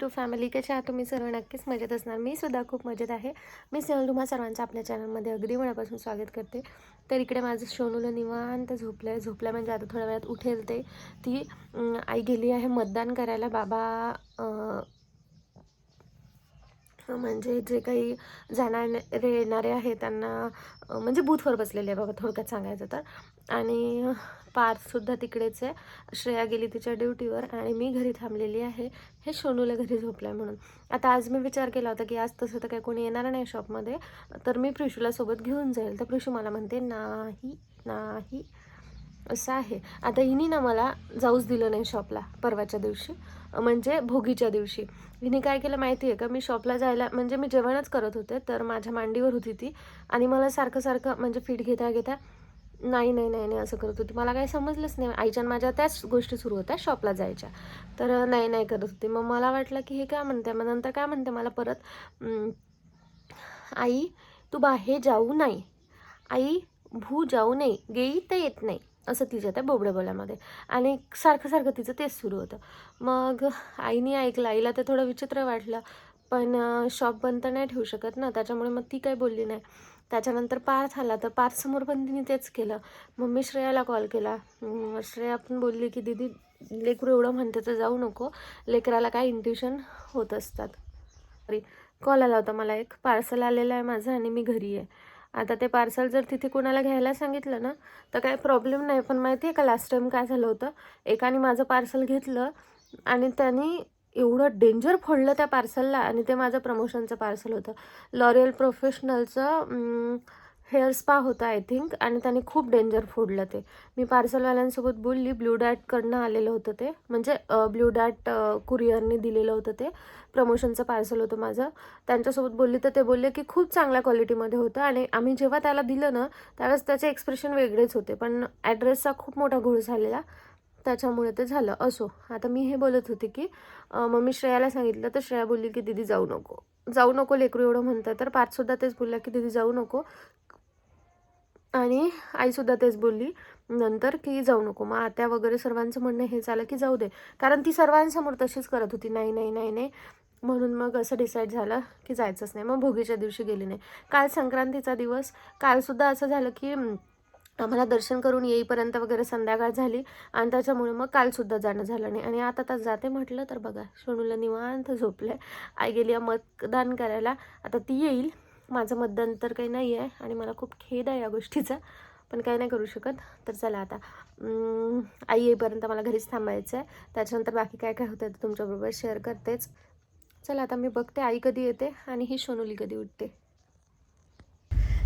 To family कशा आहात तुम्ही सर्व नक्कीच मजेत असणार. मी सुद्धा खूप मजेत आहे. मी स्नेहल तुम्हा सर्वांचं आपल्या चॅनलमध्ये अगदी मनापासून स्वागत करते. तर इकडे माझं सोनूला निवांत झोपलं आहे झोपलं म्हणजे आता थोड्या वेळात उठेल ते. ती आई गेली आहे मतदान करायला. बाबा म्हणजे जे काही जाणारे येणारे आहे त्यांना म्हणजे बूथवर बसलेले आहे बाबा थोडक्यात सांगायचं तर. आणि पार्थसुद्धा तिकडेच आहे. श्रेया गेली तिच्या ड्युटीवर आणि मी घरी थांबलेली आहे. हे सोनूला घरी झोपलं आहे म्हणून. आता आज मी विचार केला होता की आज तसं तर काही कोणी येणार नाही शॉपमध्ये तर मी प्रिशूला सोबत घेऊन जाईल. तर प्रिशू मला म्हणते नाही नाही. असं आहे. आता हिने ना मला जाऊच दिलं नाही शॉपला परवाच्या दिवशी. म्हणजे भोगीच्या दिवशी. हिने काय केलं माहिती आहे का? मी शॉपला जायला म्हणजे मी जेवणच करत होते तर माझ्या मांडीवर होती ती. आणि मला सारखं सारखं म्हणजे फीट घेता घेता नाही नाही नाही नाही असं करत होती. मला काही समजलंच नाही. आईच्या माझ्या त्याच गोष्टी सुरू होत्या शॉपला जायच्या. तर नाही नाही करत होती. मग मला वाटलं की हे काय म्हणते? मग नंतर काय म्हणते मला परत? आई तू बाहेर जाऊ नाही आई भू जाऊ नये. गेई तर येत नाही. असं तिच्या त्या बोबड्या बोल्यामध्ये आणि सारखं सारखं तिचं तेच सुरू होतं. मग आईने ऐकलं. आईला ते थोडं विचित्र वाटलं. पण शॉप बंद तर नाही ठेवू शकत ना. त्याच्यामुळे मग ती काही बोलली नाही. त्याच्यानंतर पार्थ आला तर पार्थसमोर पण तिने तेच केलं. मग मी श्रेयाला कॉल. केला श्रेया पण बोलली की दीदी लेकरू एवढं म्हणते तर जाऊ नको. लेकराला काय इंट्युशन होत असतात. सॉरी कॉल आला होता मला एक. पार्सल आलेलं आहे माझं आणि मी घरी आहे. आता ते पार्सल जर तिथे कोणाला घ्यायला सांगितलं ना तर काय प्रॉब्लेम नाही. पण माहिती आहे का लास्ट टाईम काय झालं होतं? एकाने माझं पार्सल घेतलं आणि त्यांनी एवढं डेंजर फोडलं त्या पार्सलला आणि ते माझं प्रमोशनचं पार्सल होतं. लॉरियल प्रोफेशनलचं हेअर स्पा होतं आय थिंक आणि त्याने खूप डेंजर फोडलं ते. मी पार्सलवाल्यांसोबत बोलली ब्ल्यू डॅटकडनं आलेलं होतं ते. म्हणजे ब्ल्यू डॅट कुरिअरने दिलेलं होतं ते. प्रमोशनचं पार्सल होतं माझं. त्यांच्यासोबत बोलली तर ते बोलले की खूप चांगल्या क्वालिटीमध्ये होतं आणि आम्ही जेव्हा त्याला दिलं ना त्यावेळेस त्याचे एक्सप्रेशन वेगळेच होते. पण ॲड्रेसचा खूप मोठा घोळ झालेला. त्याच्यामुळे ते झालं. असो आता मी हे बोलत होते की मम्मी मग मी श्रेयाला सांगितलं तर श्रेया बोलली की दिदी जाऊ नको. जाऊ नको लेकरू एवढं म्हणतात. तर पाचसुद्धा तेच बोलल्या की दिदी जाऊ नको. आणि आईसुद्धा तेच बोलली नंतर की जाऊ नको. मग आत्या वगैरे सर्वांचं म्हणणं हेच आलं की जाऊ दे. कारण ती सर्वांसमोर तशीच करत होती. नाही नाही नाही नाही. म्हणून मग असं डिसाईड झालं की जायचंच नाही. मग भोगीच्या दिवशी गेली नाही. काल संक्रांतीचा दिवस. कालसुद्धा असं झालं की आम्हाला दर्शन करून येईपर्यंत वगैरे संध्याकाळ झाली आणि त्याच्यामुळे मग कालसुद्धा जाणं झालं नाही. आणि आता तर जाते म्हटलं तर बघा सोनूला निवांत झोपलं आई गेली आहे मतदान करायला. आता ती येईल. माझं मतदान तर काही नाही आहे आणि मला खूप खेद आहे या गोष्टीचा पण काही नाही करू शकत. तर चला आता आई येईपर्यंत मला घरीच थांबायचं आहे. त्याच्यानंतर बाकी काय काय होतं ते तुमच्याबरोबर शेअर करतेच. चला आता मी बघते आई कधी येते आणि ही सोनुली कधी उठते.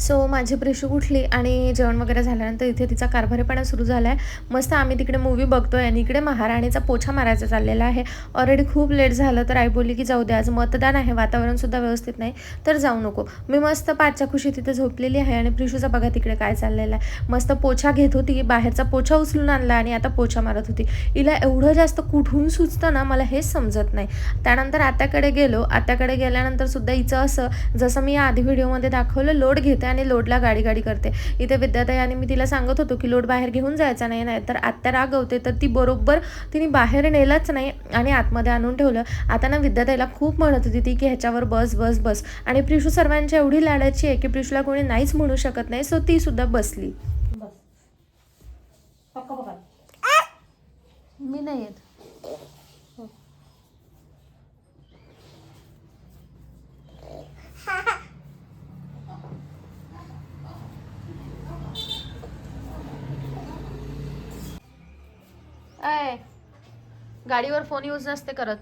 सो माझी प्रिशू उठली आणि जेवण वगैरे झाल्यानंतर इथे तिचा कारभारीपणा सुरू झाला आहे मस्त आम्ही तिकडे मूवी बघतोय आणि इकडे महाराणीचा पोछा मारायचा चाललेला आहे. ऑलरेडी खूप लेट झालं तर आई बोलली की जाऊ दे आज मतदान आहे वातावरणसुद्धा व्यवस्थित नाही तर जाऊ नको. मी मस्त पाचच्या खुशी तिथे झोपलेली आहे आणि प्रिशूचा बघा तिकडे काय चाललेलं आहे. मस्त पोछा घेत होती बाहेरचा पोछा उचलून आणला आणि आता पोछा मारत होती. हिला एवढं जास्त कुठून सुचतं ना मला हेच समजत नाही. त्यानंतर आत्याकडे गेलो. आत्याकडे गेल्यानंतर सुद्धा हिचं असं जसं मी या आधी व्हिडिओमध्ये दाखवलं लोड घेते आणि लोडला गाडी गाडी करते. इथे विद्याताई आणि मी तिला सांगत होतो की लोड बाहेर घेऊन जायचा नाही नाही तर आत्या रागवते तर ती बरोबर तिने बाहेर नेलंच नाही आणि आतमध्ये आणून ठेवलं. आता ना विद्याताईला खूप म्हणत होती ती की ह्याच्यावर बस बस बस. आणि प्रिशू सर्वांची एवढी लाडाची आहे की प्रिशूला कोणी नाहीच म्हणू शकत नाही सो ती सुद्धा बसली. बस. मी नाही येत. गाडीवर फोन यूज नसते करत.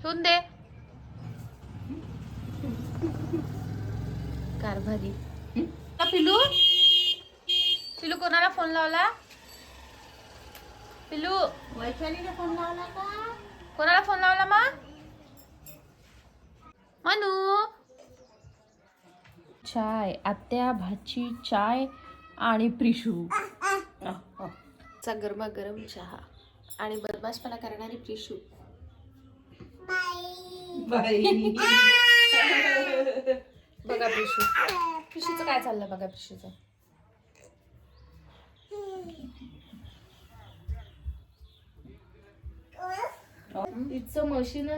ठेवून दे. कारभारी पिलू? पिलू कोणाला फोन लावला? पिलू. वैशालीने फोन लावला का? कोणाला फोन लावला मा मनू. चाय आत्या भाची चाय आणि प्रिशू. चा गरमागरम चहा. आणि बदमाशपणा करणारी प्रिशू. बाई. बघा प्रिशू. प्रिशूचं काय चाललं बघा प्रिशूचं? इथचं मशीन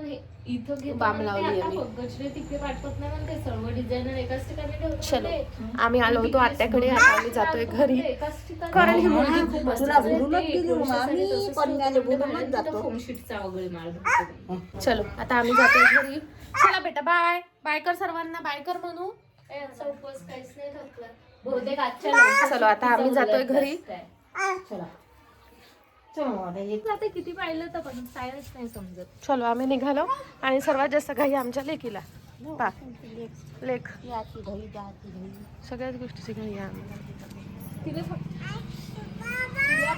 इथं घेतो बाम ते लावली आम्ही. गजरे तिकडे पाठवत नाही पण ते सर्व डिझायनर एकाच ठिकाणी ठेवतात चलो ते. आम्ही आलो होतो आत्याकडे आता आम्ही जातोय घरी. एकाच ठिकाणी. कारण ही. मुलगी खूप मस्त म्हणजे फोमशीटचा वगैरे भेटतो. चलो आता आम्ही जातोय घरी. चला बेटा बाय बाय कर सर्वांना बाय कर म्हणू. आमचा उपवास काहीच नाही थकला बहुतेक आजच्या चलो, आता आम्ही जातोय घरी. चलो. आता किती पाहिलं तर पण कायच नाही समजत. चलो आम्ही निघालो. आणि सर्वात जास्त घाई आमच्या लेकीला. पा. लेख सगळ्याच गोष्टीची घाई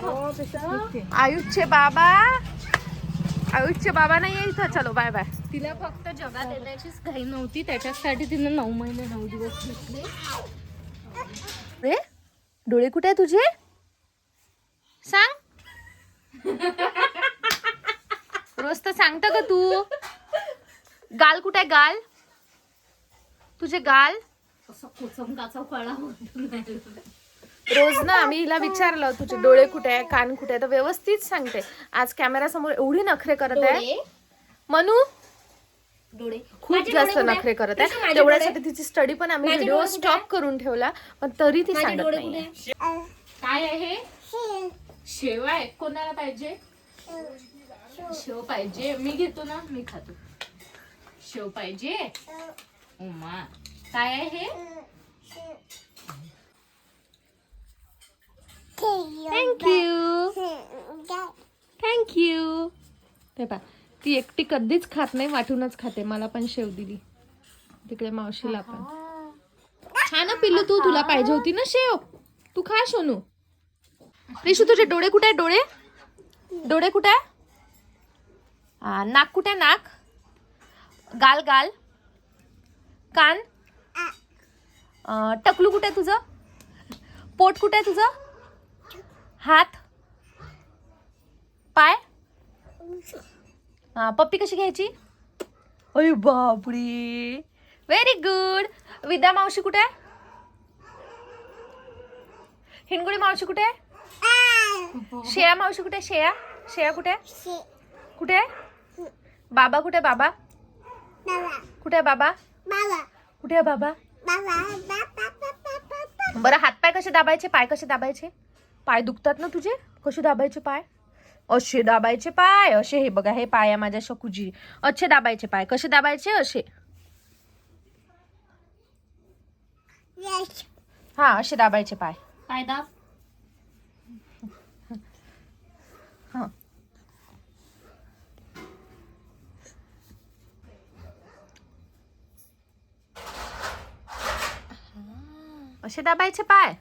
हो. आयुषचे बाबा. आयुषचे बाबा नाही आहे इथं. चलो बाय बाय तिला फक्त जगात येण्याचीच घाई नव्हती. त्याच्यासाठी तिने नऊ महिने नऊ दिवस घेतले. रे डोळे कुठे आहे तुझे? सांग. रोज तर सांगता का तू. गाल कुठे आहे गाल? तुझे गाल. रोज ना आम्ही हिला विचारलं तुझे डोळे कुठे आहे कान कुठे आहे? तर व्यवस्थित सांगते. आज कॅमेरा समोर एवढी नखरे करत आहे. मनू? डोळे. खूप जास्त? नखरे करत आहे. तेवढ्यासाठी तिची स्टडी पण आम्ही व्हिडिओ स्टॉप करून ठेवला पण तरी ती सांगत नाही काय आहे शेव आहे कोणाला पाहिजे? शेव पाहिजे. मी घेतो ना मी खातो. शेव पाहिजे? उमा. काय आहे हे? थँक्यू थँक्यू पा ती एकटी कधीच खात नाही वाटूनच खाते. मला पण शेव दिली. तिकडे मावशीला पण. छान पिल्लू तू तुला पाहिजे होती ना शेव? तू खा सोनू. रिशू तुझे डोळे कुठे आहे डोळे? डोळे कुठे? आहे नाक कुठे आहे? नाक? गाल गाल. कान? टकलू कुठे आहे तुझं? पोट कुठे आहे तुझं? हात? पाय? पप्पी कशी घ्यायची? अरे बापरे. व्हेरी गुड विद्या मावशी कुठे? आहे हिंगुडी मावशी कुठे? आहे शेया मावशी कुठे? आहे शेया शेया कुठे? आहे कुठे? आहे बाबा. कुठे बाबा? कुठे बाबा? कुठे आहे बाबा बरं हातपाय कसे दाबायचे? पाय कसे दाबायचे? पाय दुखतात ना तुझे? कसे दाबायचे पाय? असे दाबायचे पाय असे हे बघा हे पाय आहे माझ्या शकूजी. असे दाबायचे पाय. कसे दाबायचे? असे. हा असे दाबायचे पाय. काय दाब. हा. असे दाबायचे पाय.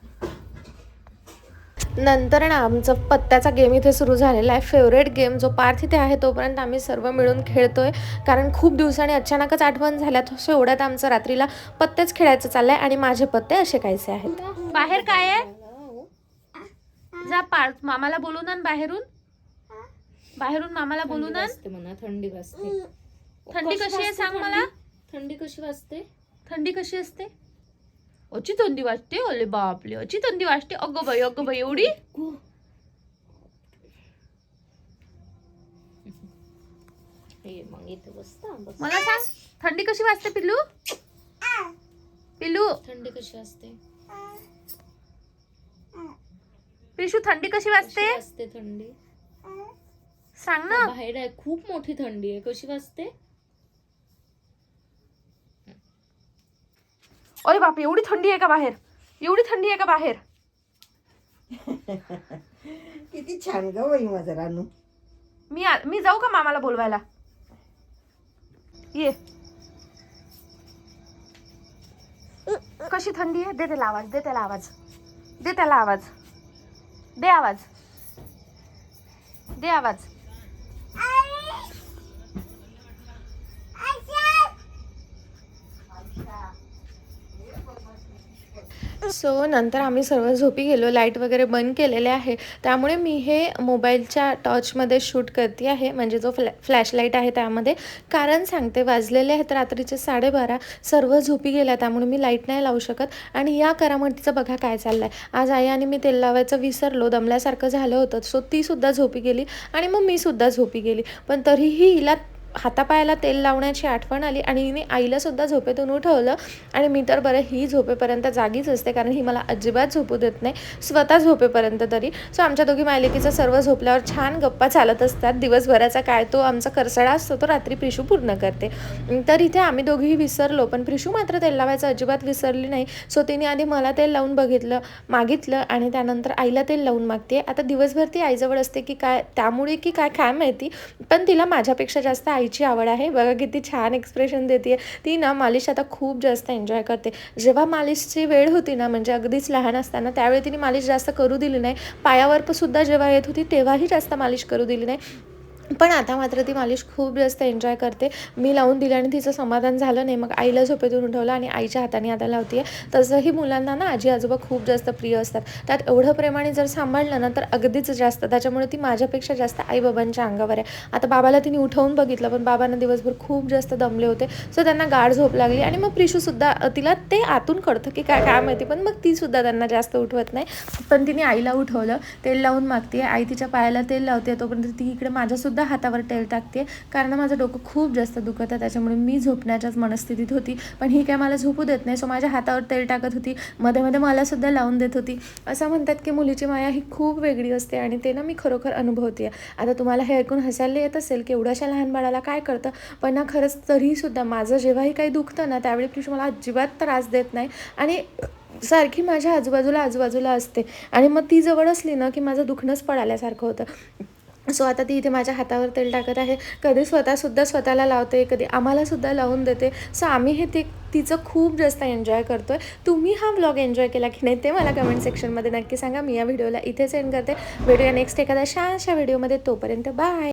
नंतर ना आमचं पत्त्याचा गेम इथे सुरू झालेला आहे. फेवरेट गेम जो पार्थ इथे आहे तोपर्यंत आम्ही सर्व मिळून खेळतोय. कारण खूप दिवसांनी अचानकच आठवण झाल्यात सो एवढ्यात आमचं रात्रीला पत्तेच खेळायचं चाललंय आणि माझे पत्ते असे कायचे आहेत. बाहेर काय आहे? जा पार्थ मामाला बोलून आण बाहेरून. बाहेरून मामाला बोलून आण वाजते म्हणा थंडी वाजते. थंडी कशी आहे सांग मला? थंडी? कशी वाजते? थंडी कशी असते? अची थंडी वाजते? ओले बापले अची थंडी वाजते? अगं बाई अगं बाई एवढी? हे मग इथे बसता बस मला सांग थंडी कशी वाजते पिल्लू? पिल्लू? थंडी कशी वाजते? पिशू थंडी कशी वाजते? वाजते थंडी? सांग ना. बाहेर आहे खूप मोठी थंडी आहे. कशी वाजते? अरे बाप एवढी थंडी आहे का बाहेर? एवढी थंडी आहे का बाहेर? किती छान ग बाई माझा रानू. मी आ- मी जाऊ का मामाला बोलवायला? ये. कशी थंडी आहे? दे त्याला आवाज दे त्याला आवाज. दे त्याला आवाज. दे आवाज. दे आवाज. सो नंतर आम्ही सर्व झोपी गेलो. लाइट वगैरे बंद केलेले आहे. त्यामुळे मी हे मोबाईलच्या टॉर्चमध्ये शूट करते आहे. म्हणजे जो फ्लॅ फ्लॅशलाईट आहे त्यामध्ये. कारण सांगते वाजलेले आहेत रात्रीचे साडेबारा. सर्व झोपी गेल्या त्यामुळे मी लाइट नाही लावू शकत. आणि या करामतीचं बघा काय चाललं आहे आज आई आणि मी तेल लावायचं विसरलो. दमल्यासारखं झालं होतं. सो तीसुद्धा झोपी गेली आणि मग मीसुद्धा झोपी गेली. पण तरीही हिला हातापायाला तेल लावण्याची आठवण आली आणि हिने आईला सुद्धा झोपेतून उठवलं. आणि मी तर बरं ही झोपेपर्यंत जागीच असते कारण ही मला अजिबात झोपू देत नाही. स्वतः झोपेपर्यंत तरी. सो आमच्या दोघी मायलेकीचं सर्व झोपल्यावर छान गप्पा चालत असतात. दिवसभराचा काय तो आमचा करसडा असतो तो रात्री प्रिशू पूर्ण करते. तर इथे आम्ही दोघीही विसरलो पण प्रिशू मात्र तेल लावायचं अजिबात विसरली नाही. सो तिने आधी मला तेल लावून बघितलं मागितलं आणि त्यानंतर आईला तेल लावून मागते. आता दिवसभर ती आईजवळ असते की काय त्यामुळे की काय काय माहिती. पण तिला माझ्यापेक्षा जास्त आई आईची आवड आहे. बघा किती छान एक्सप्रेशन देते ती ना मालिश आता खूप जास्त एन्जॉय करते. जेव्हा मालिशची वेळ होती ना म्हणजे अगदीच लहान असताना त्यावेळी तिने मालिश जास्त करू दिली नाही. पायावर सुद्धा जेव्हा येत होती तेव्हाही जास्त मालिश करू दिली नाही. पण आता मात्र ती मालिश खूप जास्त एन्जॉय करते. मी लावून दिली आणि तिचं समाधान झालं नाही. मग आईला झोपेतून उठवलं आणि आईच्या हाताने आता लावते तसंही मुलांना ना आजी आजोबा खूप जास्त प्रिय असतात. त्यात एवढं प्रेमाने जर सांभाळलं ना तर अगदीच जास्त. त्याच्यामुळे ती माझ्यापेक्षा जास्त आईबाबांच्या अंगावर आहे. आता बाबाला तिने उठवून बघितलं पण बाबांना दिवसभर खूप जास्त दमले होते. सो त्यांना गाढ झोप लागली आणि मग प्रिशूसुद्धा तिला ते आतून कळतं की काय काय माहिती. पण मग तीसुद्धा त्यांना जास्त उठवत नाही. पण तिने आईला उठवलं. तेल लावून मागते आई तिच्या पायाला तेल लावते. तोपर्यंत ती इकडे माझ्यासुद्धा सुद्धा हातावर तेल टाकते. कारण माझं डोकं खूप जास्त दुखत आहे त्याच्यामुळे मी झोपण्याच्याच मनस्थितीत होती. पण ही काय मला झोपू देत नाही सो माझ्या हातावर तेल टाकत होती. मध्ये मध्ये मलासुद्धा लावून देत होती. असं म्हणतात की मुलीची माया ही खूप वेगळी असते आणि ते ना मी खरोखर अनुभवते आता तुम्हाला हे ऐकून हसायला येत असेल की एवढ्याशा लहान बाळाला काय करतं पण ना खरंच तरीसुद्धा माझं जेव्हाही काही दुखतं ना त्यावेळी प्रिश मला अजिबात त्रास देत नाही. आणि सारखी माझ्या आजूबाजूला आजूबाजूला असते. आणि मग ती जवळ असली ना की माझं दुखणंच पडाल्यासारखं होतं. सो आता ती इथे माझ्या हातावर तेल टाकत आहे. कधी स्वतःसुद्धा स्वतःला लावते कधी आम्हालासुद्धा लावून देते. सो आम्ही हे ते तिचं खूप जास्त एन्जॉय करतो आहे तुम्ही हा ब्लॉग एन्जॉय केला की नाही ते मला कमेंट सेक्शनमध्ये नक्की सांगा. मी या व्हिडिओला इथे सेंड करते. भेटूया नेक्स्ट एखाद्या छानशा व्हिडिओमध्ये तोपर्यंत बाय